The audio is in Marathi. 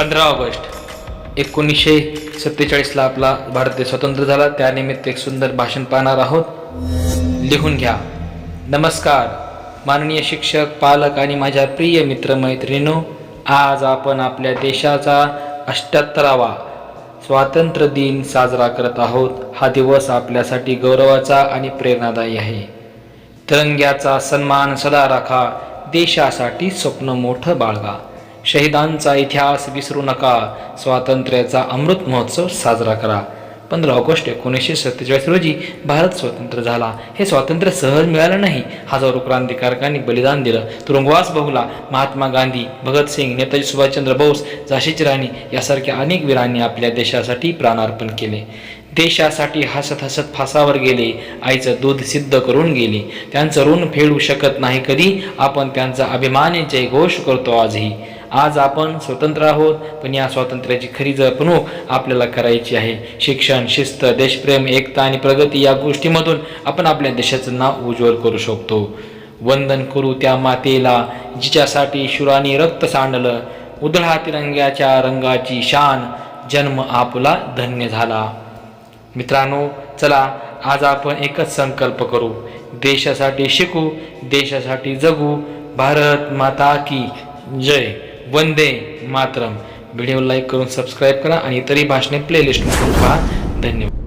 पंधरा ऑगस्ट एकोणीसशे सत्तेचाळीसला आपला भारत देश स्वतंत्र झाला. त्यानिमित्त एक सुंदर भाषण पाहणार आहोत. लिहून घ्या. नमस्कार. माननीय शिक्षक पालक आणि माझ्या प्रिय मित्रमैत्रिणो आज आपण आपल्या देशाचा अष्ट्याहत्तरावा स्वातंत्र्य दिन साजरा करत आहोत. हा दिवस आपल्यासाठी गौरवाचा आणि प्रेरणादायी आहे. तिरंग्याचा सन्मान सदा राखा. देशासाठी स्वप्न मोठं बाळगा. शहीदांचा इतिहास विसरू नका. स्वातंत्र्याचा अमृत महोत्सव साजरा करा. पंधरा ऑगस्ट एकोणीसशे सत्तेचाळीस रोजी भारत स्वतंत्र झाला. हे स्वातंत्र्य सहज मिळालं नाही. हजारो क्रांतिकारकांनी बलिदान दिलं. तुरुंगवास भोगला महात्मा गांधी भगतसिंग नेताजी सुभाषचंद्र बोस झाशीची राणी यासारख्या अनेक वीरांनी आपल्या देशासाठी प्राणार्पण केले. देशासाठी हसत हसत फासावर गेले. आईचं दूध सिद्ध करून गेले. त्यांचं ऋण फेडू शकत नाही कधी. आपण त्यांचा अभिमान जयघोष करतो आजही. आज आपण स्वतंत्र आहोत पण या स्वातंत्र्याची खरी जपणूक आपल्याला करायची आहे. शिक्षण शिस्त देशप्रेम एकता आणि प्रगती या गोष्टीमधून आपण आपल्या देशाचं नाव उज्ज्वल करू शकतो. वंदन करू त्या मातेला जिच्यासाठी शुराने रक्त सांडलं. उधळा तिरंग्याच्या रंगाची शान जन्म आपला धन्य झाला. मित्रांनो चला आज आपण एकच संकल्प करू. देशासाठी शिकू देशासाठी जगू. भारत माता की जय. वंदे मातरम. व्हिडिओ लाईक करून सबस्क्राईब करा आणि इतरही भाषणे प्लेलिस्टमधून पहा. धन्यवाद.